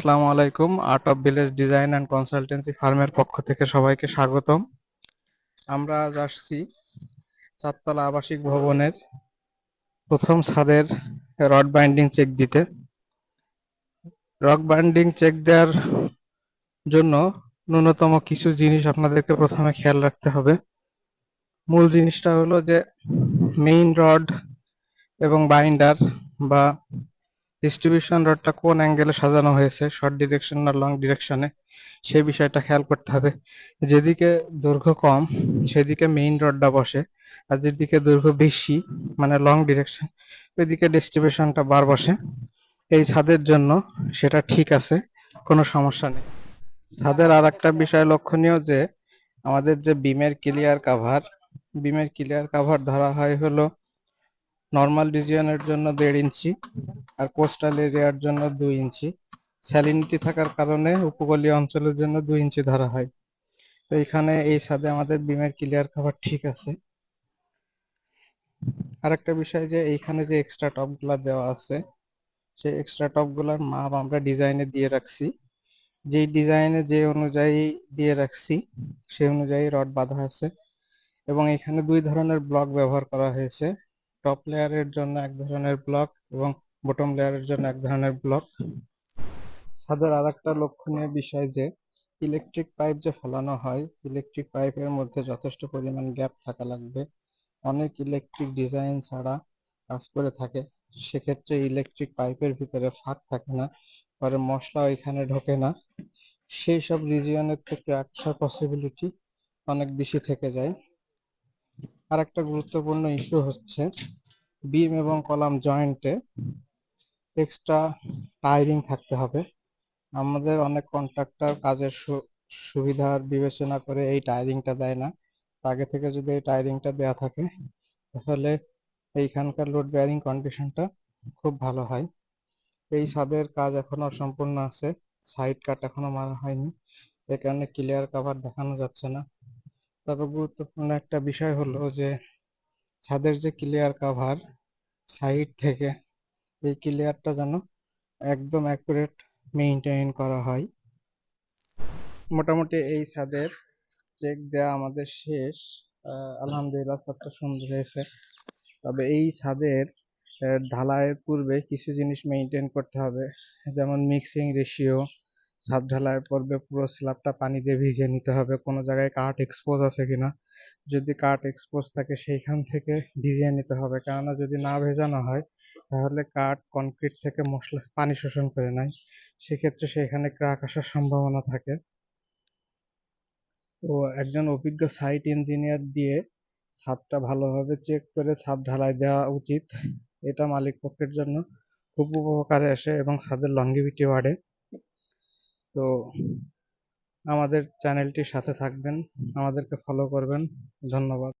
আসসালামু আলাইকুম art of village design and consultancy ফার্মের পক্ষ থেকে সবাইকে স্বাগতম। আমরা আজ আসছি চারতলা আবাসিক ভবনের প্রথম ছাদের রড বাইন্ডিং চেক দিতে। রড বাইন্ডিং চেক দেওয়ার জন্য ন্যূনতম কিছু জিনিস আপনাদেরকে প্রথমে খেয়াল রাখতে হবে। মূল জিনিসটা হলো যে মেইন রড এবং বাইন্ডার বা ডিস্ট্রিবিউশন রডটা কোন অ্যাঙ্গেলে সাজানো হয়েছে? শর্ট ডিরেকশন না লং ডিরেকশনে সেই বিষয়টা খেয়াল করতে হবে। যেদিকে দৈর্ঘ্য কম, সেদিকে মেইন রডটা বসে। আর যেদিকে দৈর্ঘ্য বেশি মানে লং ডিরেকশন ওইদিকে ডিস্ট্রিবিউশনটা বার বসে। এই ছাদের জন্য সেটা ঠিক আছে, কোনো সমস্যা নেই। ছাদের আর একটা বিষয় লক্ষণীয় যে, আমাদের যে বিমের ক্লিয়ার কাভার বিমের ক্লিয়ার কাভার ধরা হয় হলো নর্মাল রিজিয়নের জন্য দেড় ইঞ্চি। আর কোস্টাল এরিয়ার জন্য দুই ইঞ্চি। স্যালিনিটি থাকার কারণে উপকূলীয় অঞ্চলের জন্য দুই ইঞ্চি ধরা হয়। তো এখানে এই ছাদে আমাদের বিমের ক্লিয়ার কভার ঠিক আছে। আরেকটা বিষয় যে এইখানে যে এক্সট্রা টপগুলা দেওয়া আছে, সেই এক্সট্রা টপগুলার মাপ আমরা ডিজাইনে দিয়ে রাখছি। যেই ডিজাইনে যে অনুযায়ী দিয়ে রাখছি, সেই অনুযায়ী রড বাঁধা আছে। এবং এখানে দুই ধরনের ব্লক ব্যবহার করা হয়েছে। টপ লেয়ারের জন্য এক ধরনের ব্লক এবং বটম লেয়ারের জন্য এক ধরনের ব্লক ছাদের আর একটা লক্ষণীয় বিষয় যে ইলেকট্রিক পাইপ যে ফেলানো হয় ইলেকট্রিক পাইপের মধ্যে যথেষ্ট পরিমাণ গ্যাপ থাকা লাগবে। অনেক ইলেকট্রিক ডিজাইন ছাড়া কাজ করে থাকে, সেক্ষেত্রে ইলেকট্রিক পাইপের ভিতরে ফাঁক থাকে না, পরে মশলা ওইখানে ঢোকে না। সেই সব রিজিয়নের থেকে আসার পসিবিলিটি অনেক বেশি থেকে যায়। আর একটা গুরুত্বপূর্ণ ইস্যু হচ্ছে বিম এবং কলাম জয়েন্টে এক্সট্রা টায়ারিং থাকতে হবে। আমাদের অনেক কন্ট্রাক্টর কাজের সুবিধার বিবেচনা করে এই টায়ারিংটা দেয় না। আগে থেকে যদি এই টায়ারিংটা দেওয়া থাকে, তাহলে এইখানকার লোড বেয়ারিং কন্ডিশনটা খুব ভালো হয়। এই ছাদের কাজ এখনও সম্পূর্ণ আছে সাইড কাট এখনও মারা হয়নি। এ কারণে ক্লিয়ার কাভার দেখানো যাচ্ছে না। তবে গুরুত্বপূর্ণ একটা বিষয় হলো যে, ছাদের যে ক্লিয়ার কাভার সাইড থেকে এই ক্লিয়ারটা যেন একদম অ্যাকুরেট মেনটেন করা হয়। মোটামুটি এই ছাদের চেক দেওয়া আমাদের শেষ। আলহামদুলিল্লাহ ছাদটা সুন্দর হয়েছে। তবে এই ছাদের ঢালাইয়ের পূর্বে কিছু জিনিস মেনটেন করতে হবে। যেমন মিক্সিং রেশিও ছাদ ঢালাইয়ের পূর্বে পুরো স্ল্যাবটা পানি দিয়ে ভিজিয়ে নিতে হবে। কোনো জায়গায় কাঠ এক্সপোজ আছে কিনা? যদি কাঠ এক্সপোজ থাকে, সেইখান থেকে ভিজিয়ে নিতে হবে। কেননা যদি না ভেজানো হয়, তাহলে কাঠ কনক্রিট থেকে মশলা, পানি শোষণ করে নেয়। সেক্ষেত্রে সেখানে ক্রাক আসার সম্ভাবনা থাকে। তো একজন অভিজ্ঞ সাইট ইঞ্জিনিয়ার দিয়ে ছাদটা ভালোভাবে চেক করে ছাদ ঢালাই দেওয়া উচিত। এটা মালিক পক্ষের জন্য খুব উপকারে আসে এবং ছাদের লংগিভিটি বাড়ে। তো আমাদের চ্যানেলটির সাথে থাকবেন আমাদেরকে ফলো করবেন ধন্যবাদ।